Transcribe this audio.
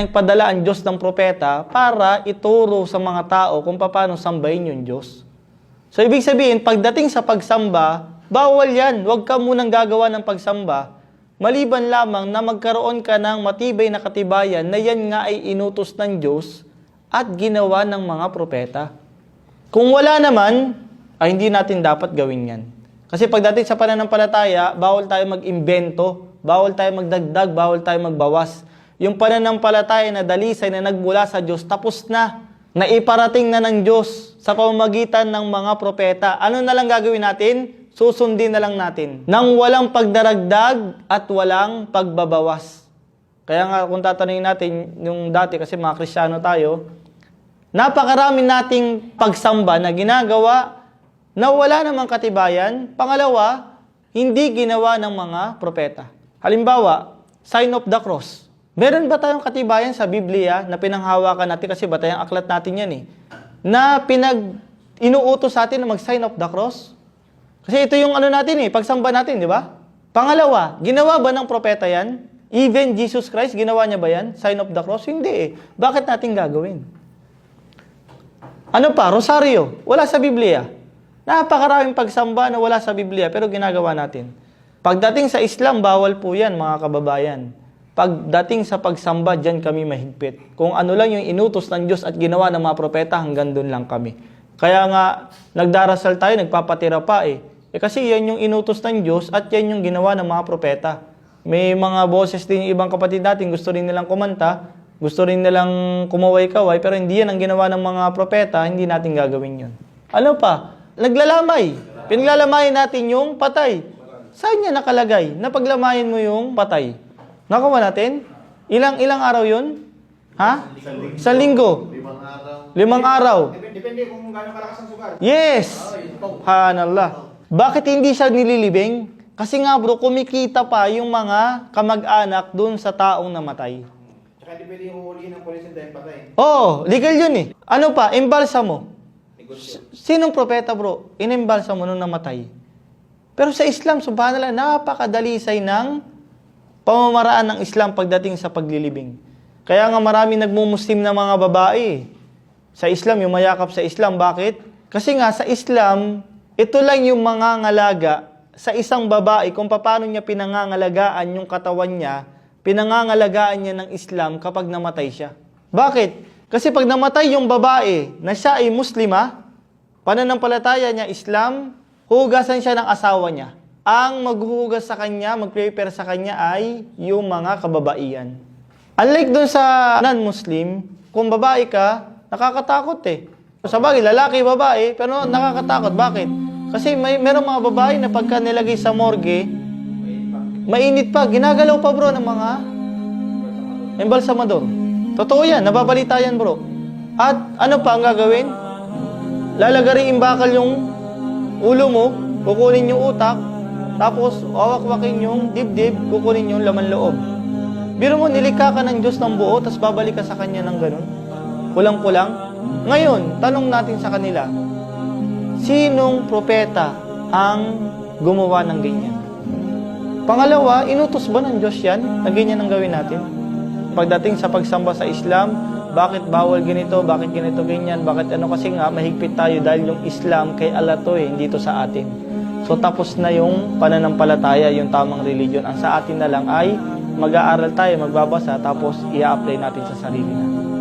nagpadala ang Diyos ng propeta para ituro sa mga tao kung paano sambahin yung Diyos. So, ibig sabihin, pagdating sa pagsamba, bawal yan. Huwag ka munang gagawa ng pagsamba. Maliban lamang na magkaroon ka ng matibay na katibayan na yan nga ay inutos ng Diyos at ginawa ng mga propeta. Kung wala naman, ay hindi natin dapat gawin yan. Kasi pagdating sa pananampalataya, bawal tayo mag-imbento, bawal tayo magdagdag, bawal tayo magbawas. Yung pananampalataya na dalisay na nagmula sa Diyos, tapos na. Naiparating na ng Diyos sa pamamagitan ng mga propeta. Ano na lang gagawin natin? Susundin na lang natin. Nang walang pagdaragdag at walang pagbabawas. Kaya nga kung tatanungin natin, yung dati kasi mga Kristiyano tayo, napakarami nating pagsamba na ginagawa na wala namang katibayan. Pangalawa, hindi ginawa ng mga propeta. Halimbawa, sign of the cross. Meron ba tayong katibayan sa Biblia na pinanghawakan natin kasi batayang aklat natin yan eh, na pinag inuutos sa atin na mag-sign of the cross? Kasi ito yung ano natin eh, pagsamba natin, di ba? Pangalawa, ginawa ba ng propeta yan? Even Jesus Christ, ginawa niya ba yan? Sign of the cross? Hindi eh. Bakit natin gagawin? Ano pa? Rosario. Wala sa Biblia. Napakaraming pagsamba na wala sa Biblia pero ginagawa natin. Pagdating sa Islam, bawal po yan mga kababayan. Pagdating sa pagsamba, dyan kami mahigpit. Kung ano lang yung inutos ng Diyos at ginawa ng mga propeta, hanggang doon lang kami. Kaya nga, nagdarasal tayo, nagpapatira pa eh. Eh kasi yan yung inutos ng Diyos at yan yung ginawa ng mga propeta. May mga boses din yung ibang kapatid natin, gusto rin nilang kumanta, gusto rin nilang kumaway-kaway, pero hindi yan ang ginawa ng mga propeta, hindi natin gagawin yun. Ano pa? Naglalamay. Pinaglalamayin natin yung patay. Saan niya nakalagay? Napaglamayin mo yung patay. Nakawa natin? Ilang ilang araw yun? Ha? Sa linggo. Limang araw. Limang araw. Depende, kung gaano kalakas ang sugal. Yes! Hanallah. Bakit hindi siya nililibing? Kasi nga bro, kumikita pa yung mga kamag-anak dun sa taong namatay. Tsaka di pwede yung uhulihin ng police dahil patay. Oo, legal yun eh. Ano pa? Imbalsa mo. Sinong propeta bro? Inimbalsa mo nung namatay. Pero sa Islam, subhanallah, napakadalisay ng pamamaraan ng Islam pagdating sa paglilibing. Kaya nga marami nagmumuslim na mga babae. Sa Islam, yung mayakap sa Islam. Bakit? Kasi nga sa Islam, ito lang yung mga ngalaga sa isang babae kung paano niya pinangangalagaan yung katawan niya, pinangangalagaan niya ng Islam kapag namatay siya. Bakit? Kasi pag namatay yung babae na siya ay muslima, pananampalataya niya Islam, hugasan siya ng asawa niya. Ang maghuhugas sa kanya, mag-prepare sa kanya ay yung mga kababaihan. Unlike dun sa non-Muslim, kung babae ka, nakakatakot eh. Sa bagay, lalaki, babae, pero nakakatakot. Bakit? Kasi may merong mga babae na pagka nilagay sa morgue, mainit pa. Ginagalaw pa bro ng mga embalsamador. Totoo yan, nababalita yan bro. At ano pa ang gagawin? Lalagaring bakal yung ulo mo, kukunin yung utak, tapos wawakwakin yung dibdib, kukunin yung laman loob. Biro mo, nilikha ka ng Diyos ng buo, tapos babalik ka sa Kanya ng ganun. Kulang-kulang. Ngayon, tanong natin sa kanila, sinong propeta ang gumawa ng ganyan? Pangalawa, inutos ba ng Diyos yan na ganyan ang gawin natin? Pagdating sa pagsamba sa Islam, bakit bawal ganito, bakit ganito ganyan, bakit ano kasi nga, mahigpit tayo dahil yung Islam kay Allah to eh, hindi to sa atin. So tapos na yung pananampalataya, yung tamang religion. Ang sa atin na lang ay mag-aaral tayo, magbabasa, tapos i-apply natin sa sarili natin.